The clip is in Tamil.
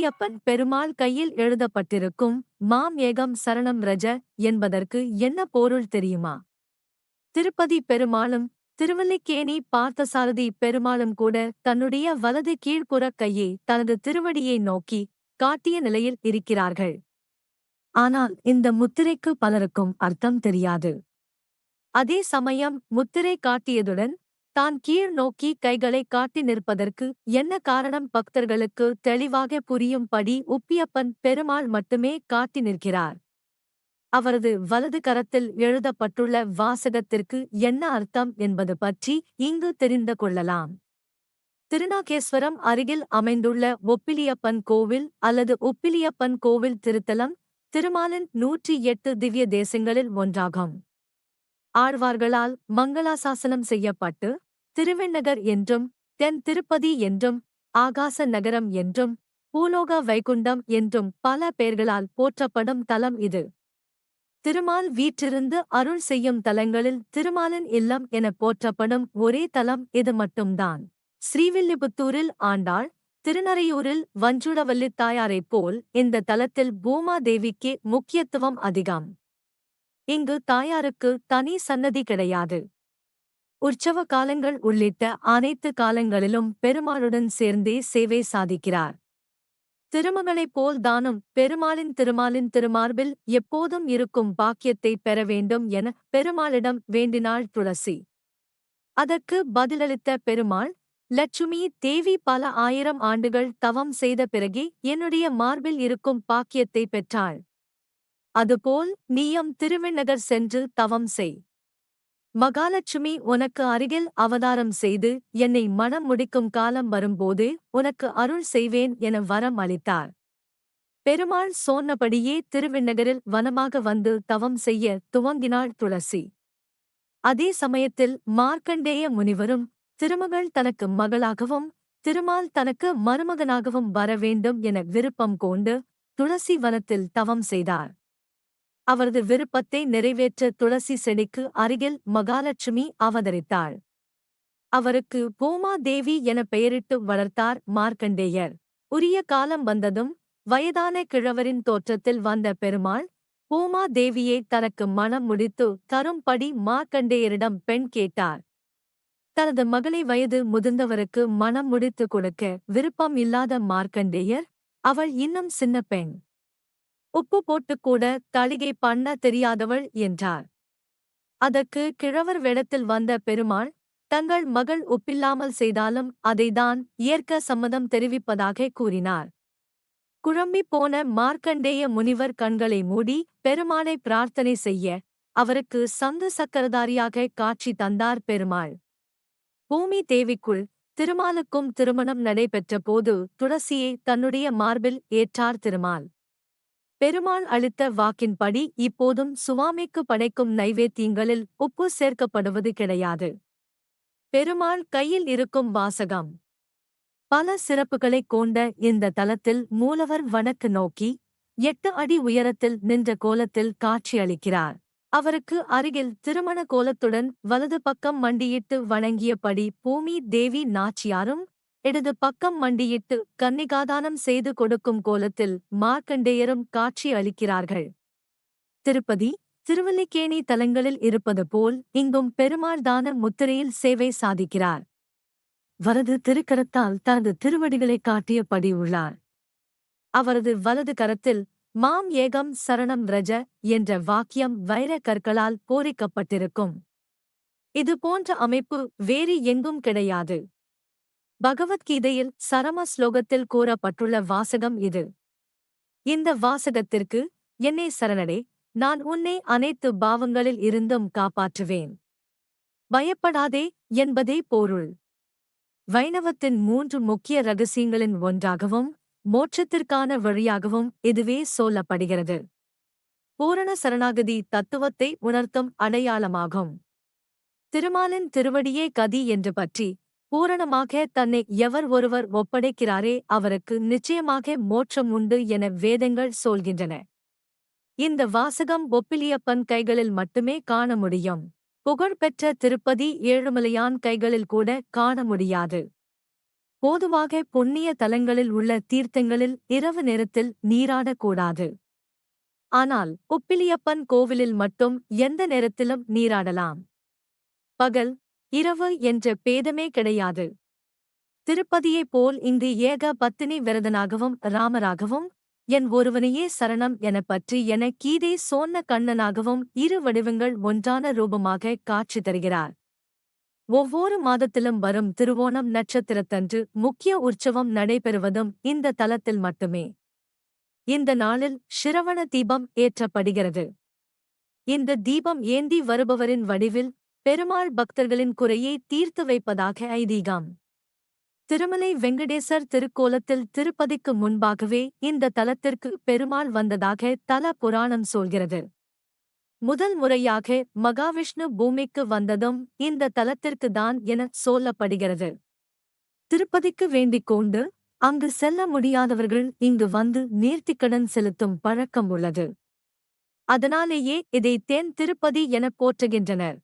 ஒப்பிலியப்பன் பெருமாள் கையில் எழுதப்பட்டிருக்கும் மாம் ஏகம் சரணம் ரஜ என்பதற்கு என்ன பொருள் தெரியுமா? திருப்பதி பெருமாளும் திருவல்லிக்கேணி பார்த்தசாரதி பெருமாளும் கூட தன்னுடைய வலது கீழ்ப்புறக் கையை தனது திருவடியை நோக்கி காட்டிய நிலையில் இருக்கிறார்கள். ஆனால் இந்த முத்திரைக்கு பலருக்கும் அர்த்தம் தெரியாது. அதே சமயம் முத்திரை காட்டியதுடன் தான் கீழ் நோக்கி கைகளை காட்டி நிற்பதற்கு என்ன காரணம்? பக்தர்களுக்கு தெளிவாக புரியும்படி உப்பியப்பன் பெருமாள் மட்டுமே காட்டி நிற்கிறார். அவரது வலது கரத்தில் எழுதப்பட்டுள்ள வாசகத்திற்கு என்ன அர்த்தம் என்பது பற்றி இங்கு தெரிந்து கொள்ளலாம். திருநாகேஸ்வரம் அருகில் அமைந்துள்ள ஒப்பிலியப்பன் கோவில் அல்லது உப்பிலியப்பன் கோவில் திருத்தலம் திருமாலின் நூற்றி எட்டு திவ்ய தேசங்களில் ஒன்றாகும். ஆழ்வார்களால் மங்களாசாசனம் செய்யப்பட்டு திருவெண்ணகர் என்றும் தென் திருப்பதி என்றும் ஆகாச நகரம் என்றும் பூலோக வைகுண்டம் என்றும் பல பெயர்களால் போற்றப்படும் தலம் இது. திருமால் வீற்றிருந்து அருள் செய்யும் தலங்களில் திருமாலின் இல்லம் என போற்றப்படும் ஒரே தலம் இது மட்டும்தான். ஸ்ரீவில்லிபுத்தூரில் ஆண்டாள் திருநறையூரில் வஞ்சுடவல்லித் தாயாரைப் போல் இந்த தலத்தில் பூமாதேவிக்கு முக்கியத்துவம் அதிகம். இங்கு தாயாருக்கு தனி சன்னதி கிடையாது. உற்சவ காலங்கள் உள்ளிட்ட அனைத்து காலங்களிலும் பெருமாளுடன் சேர்ந்தே சேவை சாதிக்கிறார். திருமகளைப் போல் தானும் பெருமாளின் திருமாலின் திருமார்பில் எப்போதும் இருக்கும் பாக்கியத்தை பெற வேண்டும் என பெருமாளிடம் வேண்டினாள் துளசி. அதற்கு பதிலளித்த பெருமாள் லட்சுமி தேவி பல ஆயிரம் ஆண்டுகள் தவம் செய்த பிறகே என்னுடைய மார்பில் இருக்கும் பாக்கியத்தை பெற்றாள். அதுபோல் நீயும் திருவிண்ணகர் சென்று தவம் செய். மகாலட்சுமி உனக்கு அருகில் அவதாரம் செய்து என்னை மனம் முடிக்கும் காலம் வரும்போது உனக்கு அருள் செய்வேன் என வரம் அளித்தார். பெருமாள் சொன்னபடியே திருவிண்ணகரில் வனமாக வந்து தவம் செய்ய துவங்கினாள் துளசி. அதே சமயத்தில் மார்க்கண்டேய முனிவரும் திருமகள் தனக்கு மகளாகவும் திருமால் தனக்கு மருமகனாகவும் வர வேண்டும் என விருப்பம் கொண்டு துளசி வனத்தில் தவம் செய்தார். அவரது விருப்பத்தை நிறைவேற்ற துளசி செடிக்கு அருகில் மகாலட்சுமி அவதரித்தாள். அவருக்கு பூமா தேவி என பெயரிட்டு வளர்த்தார் மார்க்கண்டேயர். உரிய காலம் வந்ததும் வயதான கிழவரின் தோற்றத்தில் வந்த பெருமாள் பூமா தேவியை தனக்கு மனம் முடித்து தரும்படி மார்க்கண்டேயரிடம் பெண் கேட்டார். தனது மகளை வயது முதிர்ந்தவருக்கு மனம் முடித்து கொடுக்க விருப்பம் இல்லாத மார்க்கண்டேயர் அவள் இன்னும் சின்ன பெண். உப்பு போட்டுக்கூட தளிகை பண்ண தெரியாதவள் என்றார். அதற்கு கிழவர் வேடத்தில் வந்த பெருமாள் தங்கள் மகள் ஒப்பில்லாமல் செய்தாலும் அதைதான் ஏற்க சம்மதம் தெரிவிப்பதாக கூறினார். குழம்பிப் போன மார்க்கண்டேய முனிவர் கண்களை மூடி பெருமாளை பிரார்த்தனை செய்ய அவருக்கு சந்து சக்கரதாரியாக காட்சி தந்தார் பெருமாள். பூமி தேவிக்குள் திருமாலுக்கும் திருமணம் நடைபெற்ற போது துளசியை தன்னுடைய மார்பில் ஏற்றார் திருமால். பெருமாள் அளித்த வாக்கின்படி இப்போதும் சுவாமிக்கு படைக்கும் நைவேத்தியங்களில் உப்பு சேர்க்கப்படுவது கிடையாது. பெருமாள் கையில் இருக்கும் வாசகம். பல சிறப்புகளைக் கொண்ட இந்த தலத்தில் மூலவர் வடக்கு நோக்கி எட்டு அடி உயரத்தில் நின்ற கோலத்தில் காட்சியளிக்கிறார் அவருக்கு அருகில் திருமண கோலத்துடன் வலது பக்கம் மண்டியிட்டு வணங்கியபடி பூமி தேவி நாச்சியாரும் இடது பக்கம் மண்டியிட்டு கன்னிகாதானம் செய்து கொடுக்கும் கோலத்தில் மார்க்கண்டேயரும் காட்சி அளிக்கிறார்கள். திருப்பதி திருவல்லிக்கேணி தலங்களில் இருப்பது போல் இங்கும் பெருமாள் தான முத்திரையில் சேவை சாதிக்கிறார். வரது திருக்கரத்தால் தனது திருவடிகளை காட்டியபடி உள்ளார். அவரது வலது கரத்தில் மாம் ஏகம் சரணம் ரஜ என்ற வாக்கியம் வைர கற்களால் போரிக்கப்பட்டிருக்கும் இது போன்ற அமைப்பு வேறு எங்கும் கிடையாது. பகவத்கீதையில் சரம ஸ்லோகத்தில் கூறப்பட்டுள்ள வாசகம் இது. இந்த வாசகத்திற்கு என்னை சரணடே நான் உன்னை அனைத்து பாவங்களில் இருந்தும் காப்பாற்றுவேன். பயப்படாதே என்பதே பொருள். வைணவத்தின் மூன்று முக்கிய ரகசியங்களின் ஒன்றாகவும் மோட்சத்திற்கான வழியாகவும் இதுவே சொல்லப்படுகிறது. பூரண சரணாகதி தத்துவத்தை உணர்த்தும் அடையாளமாகும். திருமாலின் திருவடியே கதி என்று பற்றி பூரணமாக தன்னை எவர் ஒருவர் ஒப்படைக்கிறாரே அவருக்கு நிச்சயமாக மோட்சம் உண்டு என வேதங்கள் சொல்கின்றன. இந்த வாசகம் ஒப்பிலியப்பன் கைகளில் மட்டுமே காண முடியும். புகழ்பெற்ற திருப்பதி ஏழுமலையான் கைகளில் கூட காண முடியாது. போதுவாக புண்ணிய தலங்களில் உள்ள தீர்த்தங்களில் இரவு நேரத்தில் நீராடக்கூடாது. ஆனால் உப்பிலியப்பன் கோவிலில் மட்டும் எந்த நேரத்திலும் நீராடலாம். பகல் இரவு என்ற பேதமே கிடையாது. திருப்பதியைப் போல் இங்கு ஏக பத்தினி விரதனாகவும் ராமராகவும் என் ஒருவனையே சரணம் எனப் பற்றி என கீதை சோன்ன கண்ணனாகவும் இரு வடிவங்கள் ஒன்றான ரூபமாக காட்சி தருகிறார். ஒவ்வொரு மாதத்திலும் வரும் திருவோணம் நட்சத்திரத்தன்று முக்கிய உற்சவம் நடைபெறுவதும் இந்த தலத்தில் மட்டுமே. இந்த நாளில் சிரவண தீபம் ஏற்றப்படுகிறது. இந்த தீபம் ஏந்தி வருபவரின் வடிவில் பெருமாள் பக்தர்களின் குறையை தீர்த்து வைப்பதாக ஐதீகம். திருமலை வெங்கடேசர் திருக்கோலத்தில் திருப்பதிக்கு முன்பாகவே இந்த தலத்திற்கு பெருமாள் வந்ததாக தல புராணம் சொல்கிறது. முதல் முறையாக மகாவிஷ்ணு பூமிக்கு வந்ததும் இந்த தலத்திற்கு தான் என சொல்லப்படுகிறது. திருப்பதிக்கு வேண்டிக் கொண்டு அங்கு செல்ல முடியாதவர்கள் இங்கு வந்து நேர்த்திக்கடன் செலுத்தும் பழக்கம் உள்ளது. அதனாலேயே இதை தேன் திருப்பதி எனப் போற்றுகின்றனர்.